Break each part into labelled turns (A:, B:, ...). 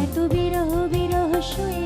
A: এত বিরহ বিরহ শুয়ে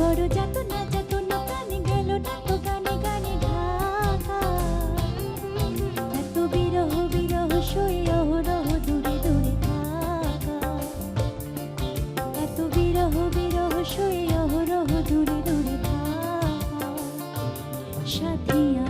A: বড় যাত না যাত না প্রাণে গেল না তো গানে গানে ঢাকা এত বিরহ বিরহ সয়ে অহরহ দূরে দূরে থাকা এত বিরহ বিরহ সয়ে অহরহ দূরে দূরে থাকা সাথিয়া